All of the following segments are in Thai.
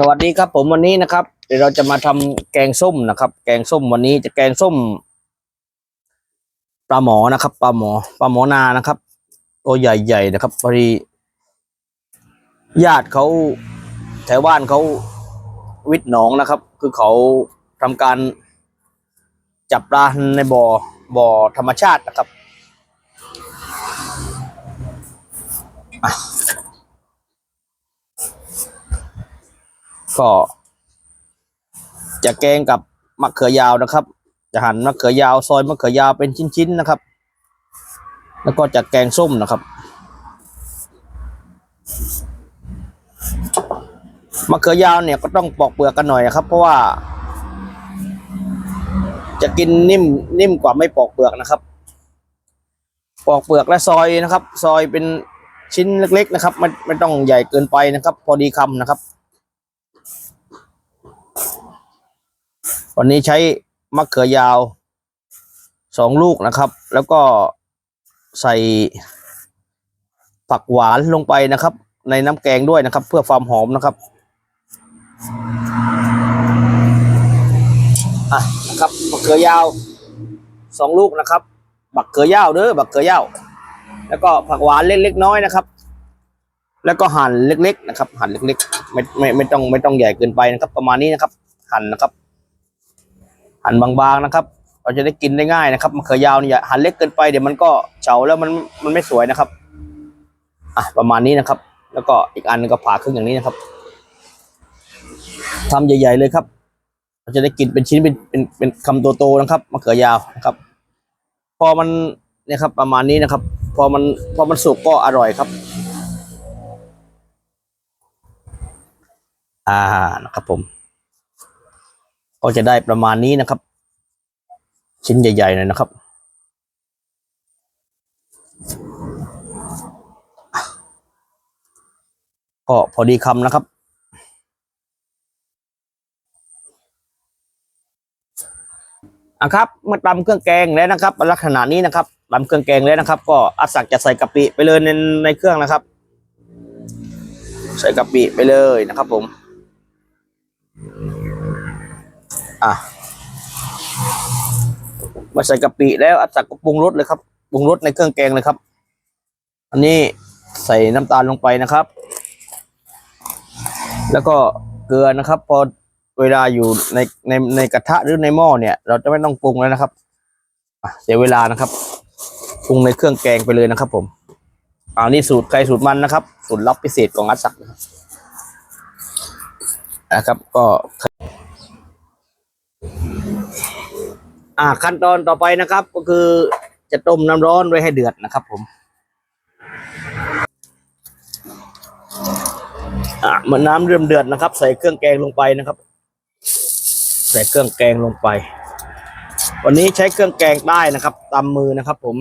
สวัสดีครับผมวันนี้นะครับ เดี๋ยวเราจะมาทำแกงส้มนะครับ แกงส้มวันนี้จะแกงส้มปลาหมอนะครับปลาหมอปลาหมอนานะครับ ตัวใหญ่ๆนะครับพอดีญาติเขาแถวบ้านเขาวิทย์หนองนะครับ คือเขาทำการจับปลาในบ่อบ่อธรรมชาตินะครับอะ ก็จะแกงกับมะเขือยาวนะครับ จะหั่นมะเขือยาว ซอยมะเขือยาวเป็นชิ้นๆนะครับ แล้วก็จะแกงส้มนะครับมะเขือยาวเนี่ยก็ต้องปอกเปลือกกันหน่อยนะครับ เพราะว่า จะกินนิ่มนิ่มกว่าไม่ปอกเปลือกนะครับ ปอกเปลือกและซอยนะครับ ซอยเป็นชิ้นเล็ก ๆ นะครับไม่ไม่ต้องใหญ่เกินไปนะครับ พอดีคำนะครับ วันนี้ใช้มะเขือยาวสองลูกนะครับ แล้วก็ใส่ผักหวานลงไปนะครับ ในน้ำแกงด้วยนะครับ เพื่อความหอมนะครับอะนะครับมะเขือยาวสองลูกนะครับ บักเขือยาวเด้อบักเขือยาวแล้วก็ผักหวานเล็กๆน้อยนะครับ แล้วก็หั่นเล็กๆนะครับ หั่นเล็กๆไม่ไม่ไม่ต้องไม่ต้องใหญ่เกินไปนะครับ ประมาณนี้นะครับ หั่นนะครับ หั่นบางๆนะครับ เราจะได้กินได้ง่ายนะครับมะเขือยาวนี่อย่าหั่นเล็กเกินไปเดี๋ยวมันก็เฉาแล้วมันมันไม่สวยนะครับอะประมาณนี้นะครับ แล้วก็อีกอันก็ผ่าครึ่งอย่างนี้นะครับทำใหญ่ ๆ เลยครับ เราจะได้กินเป็นชิ้นเป็นเป็นเป็นคำโตๆนะครับมะเขือยาวนะครับ พอมันเนี่ยครับ ประมาณนี้นะครับ พอมันพอมันสุกก็อร่อยครับอ่านะครับผม ก็จะได้ประมาณนี้นะครับ ชิ้นใหญ่ๆหน่อยนะครับ ก็พอดีคำนะครับอะครับมาตำเครื่องแกงแล้วนะครับ ลักษณะนี้นะครับตำเครื่องแกงแล้วนะครับ ก็อาสักจะใส่กะปิไปเลยในในเครื่องนะครับ ใส่กะปิไปเลยนะครับผม อะมาใส่กะปิแล้วอาสักก็ปรุงรสเลยครับปรุงรสในเครื่องแกงเลยครับ อันนี้ใส่น้ำตาลลงไปนะครับ แล้วก็เกลือนะครับ พอเวลาอยู่ในในในกระทะหรือในหม้อเนี่ย เราจะไม่ต้องปรุงแล้วนะครับเสียเวลานะครับปรุงในเครื่องแกงไปเลยนะครับ ผมอ่านี่สูตรใครสูตรมันนะครับ สูตรลับพิเศษของอาสักนะครับนะครับ ก็ อ่าขั้นตอนต่อไปนะครับ ก็คือจะต้มน้ำร้อนไว้ให้เดือดนะครับ ผมอ่าเมื่อน้ำเริ่มเดือดนะครับ ใส่เครื่องแกงลงไปนะครับ ใส่เครื่องแกงลงไป วันนี้ใช้เครื่องแกงได้นะครับตามมือนะครับ ผม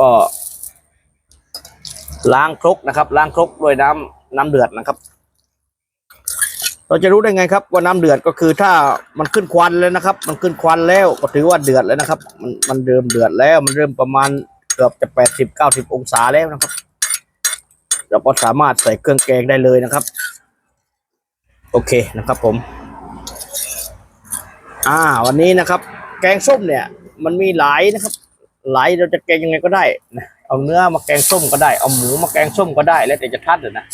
ก็ ล้างครกนะครับ ล้างครกด้วยน้ำน้ำเดือดนะครับ เราจะรู้ได้ไงครับว่าน้ำเดือดก็คือถ้ามันขึ้นควันแล้วนะครับ มันขึ้นควันแล้วก็ถือว่าเดือดแล้วนะครับ มันมันเริ่มเดือดแล้ว มันเริ่มประมาณเกือบจะแปดสิบเก้าสิบองศาแล้วนะครับ เราก็สามารถใส่เครื่องแกงได้เลยนะครับ โอเคนะครับผม อ่า วันนี้นะครับ แกงส้มเนี่ย มันมีหลายนะครับ หลายเราจะแกงยังไงก็ได้นะเอาเนื้อมาแกงส้มก็ได้เอาหมูมาแกงส้มก็ได้แล้วแต่จะทัดนะ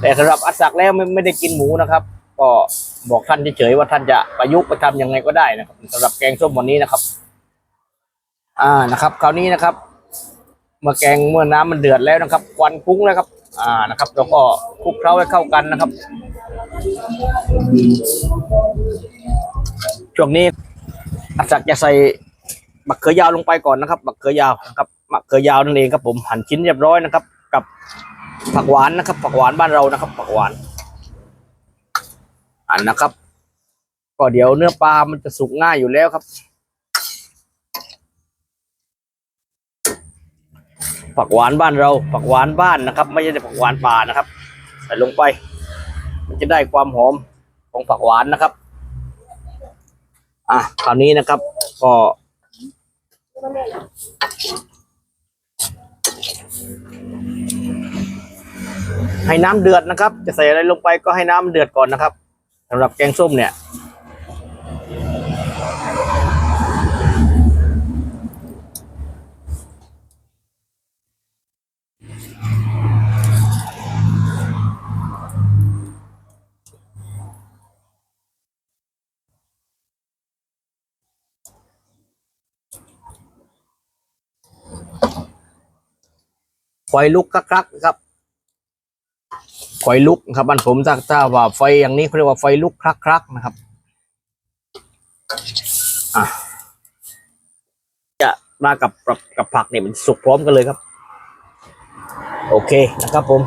แต่สำหรับอัสักแล้วไม่ไม่ได้กินหมูนะครับ ก็บอกท่านเฉยๆว่าท่านจะประยุกต์ไปทำยังไงก็ได้นะครับสำหรับแกงส้มวันนี้นะครับ อ่านะครับ คราวนี้นะครับ เมื่อแกงเมื่อน้ำมันเดือดแล้วนะครับ ควันฟุ้งแล้วครับ อ่านะครับแล้วก็คลุกเคล้าให้เข้ากันนะครับ ช่วงนี้อาสักจะใส่มะเขือยาวลงไปก่อนนะครับมะเขือยาวนะครับมะเขือยาวนั่นเองครับผมหั่นชิ้นเรียบร้อยนะครับ กับผักหวานนะครับ ผักหวานบ้านเรานะครับ ผักหวาน อันนะครับ ก็เดี๋ยวเนื้อปลามันจะสุกง่ายอยู่แล้วครับ ผักหวานบ้านเราผักหวานบ้านนะครับ ไม่ใช่ผักหวานป่านะครับ ใส่ลงไป มันจะได้ความหอมของผักหวานนะครับ อะคราวนี้นะครับ ก็ให้น้ำเดือดนะครับ จะใส่อะไรลงไปก็ให้น้ำเดือดก่อนนะครับ สำหรับแกงส้มเนี่ย ไฟลุกคักๆนะครับ ไฟลุกนะครับบ้านผมถ้าถ้าว่าไฟอย่างนี้เขาเรียกว่าไฟลุกคลักๆนะครับอะจะมากับกับผักเนี่ยมันสุกพร้อมกันเลยครับ โอเคนะครับผม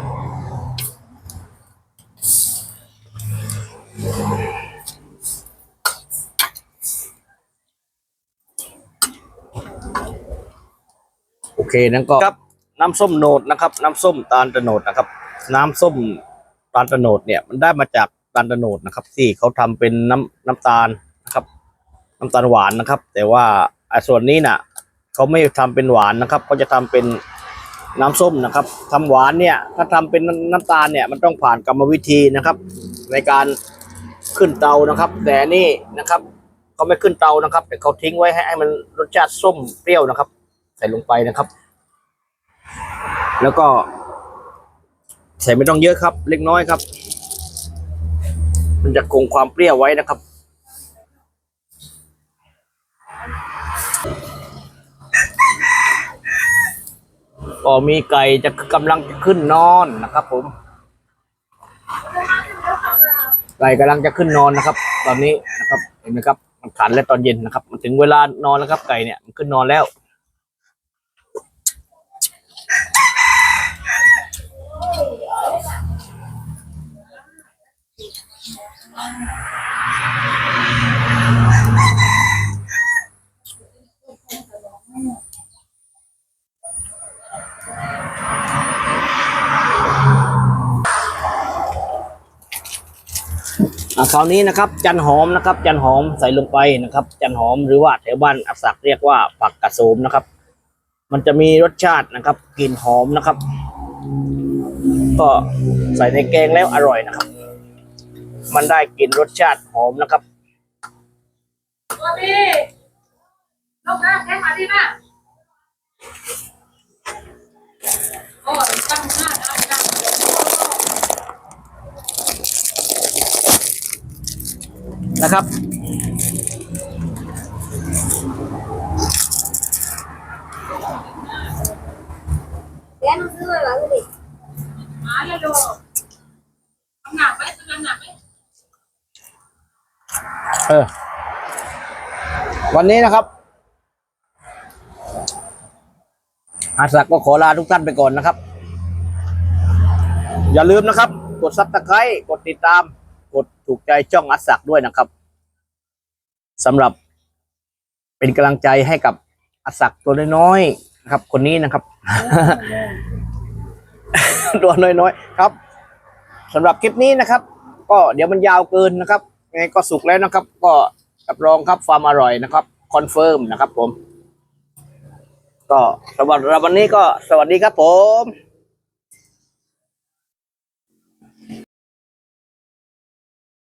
โอเคนั้นก็ครับน้ำส้มโนดนะครับ น้ำส้มตาลตะโนดนะครับ น้ำส้ม ตาลตะโนดเนี่ยมันได้มาจากตาลตะโนดนะครับ ที่เขาทำเป็นน้ำน้ำตาลนะครับ น้ำตาลหวานนะครับ แต่ว่าไอ้ส่วนนี้น่ะเขาไม่ทำเป็นหวานนะครับเขาจะทำเป็นน้ำส้มนะครับทำหวานเนี่ย ถ้าทำเป็นน้ำตาลเนี่ยมันต้องผ่านกรรมวิธีนะครับ ในการขึ้นเตานะครับ แต่นี่นะครับเขาไม่ขึ้นเตานะครับ แต่เขาทิ้งไว้ให้ให้มันรสชาติส้มเปรี้ยวนะครับ ใส่ลงไปนะครับ แล้วก็ ใส่ไม่ต้องเยอะครับ เล็กน้อยครับ มันจะคงความเปรี้ยวไว้นะครับ ก็มีไก่จะกำลังจะขึ้นนอนนะครับ ผม ไก่กำลังจะขึ้นนอนนะครับ ตอนนี้นะครับ เห็นไหมครับ มันขันแล้วตอนเย็นนะครับ มันถึงเวลานอนแล้วครับไก่เนี่ยมันขึ้นนอนแล้ว คราวนี้นะครับจันหอมนะครับ จันหอมใส่ลงไปนะครับ จันหอมหรือว่าแถวบ้านอักษรเรียกว่าผักกระโสมนะครับ มันจะมีรสชาตินะครับกลิ่นหอมนะครับ ก็ใส่ในแกงแล้วอร่อยนะครับ มันได้กลิ่นรสชาติหอมนะครับตัวพี่ลงนะแค่มาที่หน้าโอ้ยตั้งหน้าตั้งตั้งนะครับเดี๋ยวหนูซื้อมาแล้วดิมาเลยดูทำหนักไหมทำหนักไหม เออ วันนี้นะครับ อาศักก็ขอลาทุกท่านไปก่อนนะครับ อย่าลืมนะครับ กดซับสไครต์กดติดตาม กดถูกใจช่องอัศักด้วยนะครับสำหรับเป็นกำลังใจให้กับอัศักตัวน้อยๆนะครับ คนนี้นะครับ ตัวน้อยๆครับสำหรับคลิปนี้นะครับ ก็เดี๋ยวมันยาวเกินนะครับ ไงก็สุกแล้วนะครับ ก็รับรองครับความอร่อยนะครับคอนเฟิร์มนะครับผม ก็สวัสดีวันนี้ก็สวัสดีครับผม